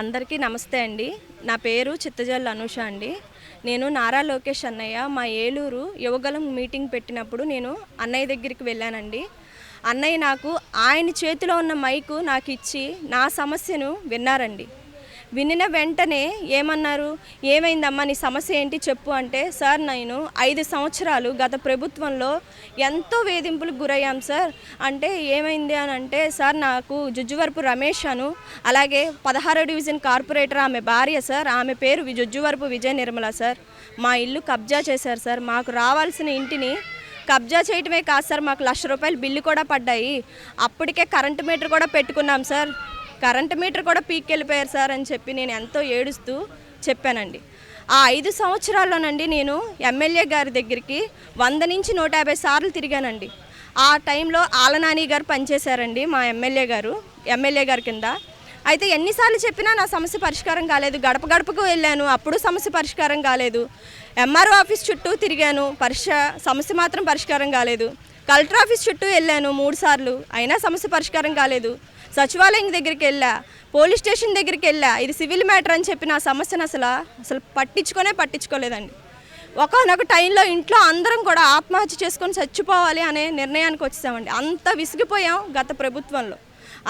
అందరికీ నమస్తే అండి. నా పేరు చిత్తజల్ అనూష అండి. నేను నారా లోకేష్ అన్నయ్య. మా ఏలూరు యువగలం మీటింగ్ పెట్టినప్పుడు నేను అన్నయ్య దగ్గరికి వెళ్ళానండి. అన్నయ్య నాకు ఆయన చేతిలో ఉన్న మైకు నాకు ఇచ్చి నా సమస్యను విన్నారండి. వినిన వెంటనే ఏమన్నారు? ఏమైందమ్మా నీ సమస్య ఏంటి చెప్పు అంటే సార్ నేను ఐదు సంవత్సరాలు గత ప్రభుత్వంలో ఎంతో వేధింపులకు గురయ్యాం సార్. అంటే ఏమైంది అని అంటే సార్ నాకు జుజ్జువరపు రమేష్ అను అలాగే పదహారో డివిజన్ కార్పొరేటర్ ఆమె భార్య సార్. ఆమె పేరు జుజ్జువరపు విజయ నిర్మల సార్. మా ఇల్లు కబ్జా చేశారు సార్. మాకు రావాల్సిన ఇంటిని కబ్జా చేయటమే కాదు సార్. మాకు లక్ష రూపాయలు బిల్లు కూడా పడ్డాయి. అప్పటికే కరెంటు మీటర్ కూడా పెట్టుకున్నాం సార్. కరెంట్ మీటర్ కూడా పీక్కెళ్ళిపోయారు సార్ అని చెప్పి నేను ఎంతో ఏడుస్తూ చెప్పానండి. ఆ ఐదు సంవత్సరాల్లోనండి నేను ఎమ్మెల్యే గారి దగ్గరికి వంద నుంచి నూట యాభై సార్లు తిరిగానండి. ఆ టైంలో ఆలనాని గారు పనిచేశారండి మా ఎమ్మెల్యే గారు ఎమ్మెల్యే గారి కింద. అయితే ఎన్నిసార్లు చెప్పినా నా సమస్య పరిష్కారం కాలేదు. గడప గడపకు వెళ్ళాను. అప్పుడు సమస్య పరిష్కారం కాలేదు. ఎంఆర్ఓ ఆఫీస్ చుట్టూ తిరిగాను. పరిష సమస్య మాత్రం పరిష్కారం కాలేదు. కలెక్టర్ ఆఫీస్ చుట్టూ వెళ్ళాను మూడు సార్లు. అయినా సమస్య పరిష్కారం కాలేదు. సచివాలయం దగ్గరికి వెళ్ళా. పోలీస్ స్టేషన్ దగ్గరికి వెళ్ళా. ఇది సివిల్ మ్యాటర్ అని చెప్పి నా సమస్యను అసలు అసలు పట్టించుకొనే పట్టించుకోలేదండి. ఒకనొక టైంలో ఇంట్లో అందరం కూడా ఆత్మహత్య చేసుకొని చచ్చిపోవాలి అనే నిర్ణయానికి వచ్చేసామండి. అంత విసిగిపోయాం గత ప్రభుత్వంలో.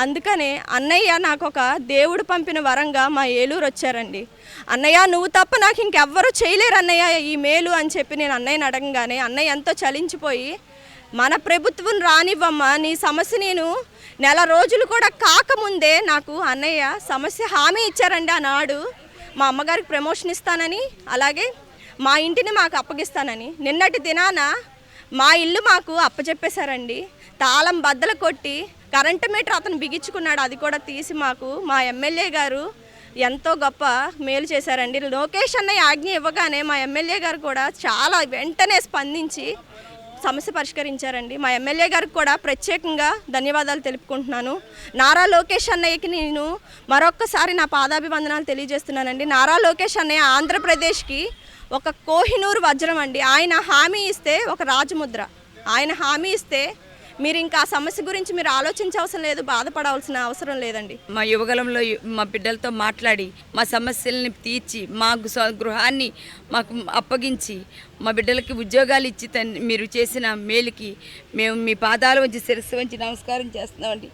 అందుకనే అన్నయ్య నాకు ఒక దేవుడు పంపిన వరంగా మా ఏలూరు వచ్చారండి. అన్నయ్య నువ్వు తప్ప నాకు ఇంకెవ్వరూ చేయలేరు అన్నయ్య ఈ మేలు అని చెప్పి నేను అన్నయ్యని అడగంగానే అన్నయ్య ఎంతో చలించిపోయి మన ప్రభుత్వం రానివ్వమ్మా నీ సమస్య నేను నెల రోజులు కూడా కాకముందే నాకు అన్నయ్య సమస్య హామీ ఇచ్చారండి ఆనాడు. మా అమ్మగారికి ప్రమోషన్ ఇస్తానని అలాగే మా ఇంటిని మాకు అప్పగిస్తానని. నిన్నటి దినాన మా ఇల్లు మాకు అప్పచెప్పేశారండి. తాళం బద్దలు కొట్టి కరెంటు మీటర్ అతను బిగించుకున్నాడు. అది కూడా తీసి మాకు మా ఎమ్మెల్యే గారు ఎంతో గొప్ప మేలు చేశారండి. లోకేష్ అన్నయ్య ఆజ్ఞ ఇవ్వగానే మా ఎమ్మెల్యే గారు కూడా చాలా వెంటనే స్పందించి సమస్య పరిష్కరించారండి. మా ఎమ్మెల్యే గారికి కూడా ప్రత్యేకంగా ధన్యవాదాలు తెలుపుకుంటున్నాను. నారా లోకేష్ అన్నయ్యకి నేను మరొక్కసారి నా పాదాభివందనాలు తెలియజేస్తున్నానండి. నారా లోకేష్ అన్నయ్య ఆంధ్రప్రదేశ్కి ఒక కోహినూరు వజ్రం అండి. ఆయన హామీ ఇస్తే ఒక రాజముద్ర. ఆయన హామీ ఇస్తే మీరు ఇంకా ఆ సమస్య గురించి మీరు ఆలోచించవసరం లేదు బాధపడవలసిన అవసరం లేదండి. మా యువగలంలో మా బిడ్డలతో మాట్లాడి మా సమస్యల్ని తీర్చి మా గృహాన్ని మాకు అప్పగించి మా బిడ్డలకి ఉద్యోగాలు ఇచ్చి తన్- మీరు చేసిన మేలుకి మేము మీ పాదాల వంచి శిరస్సు వంచి నమస్కారం చేస్తున్నామండి.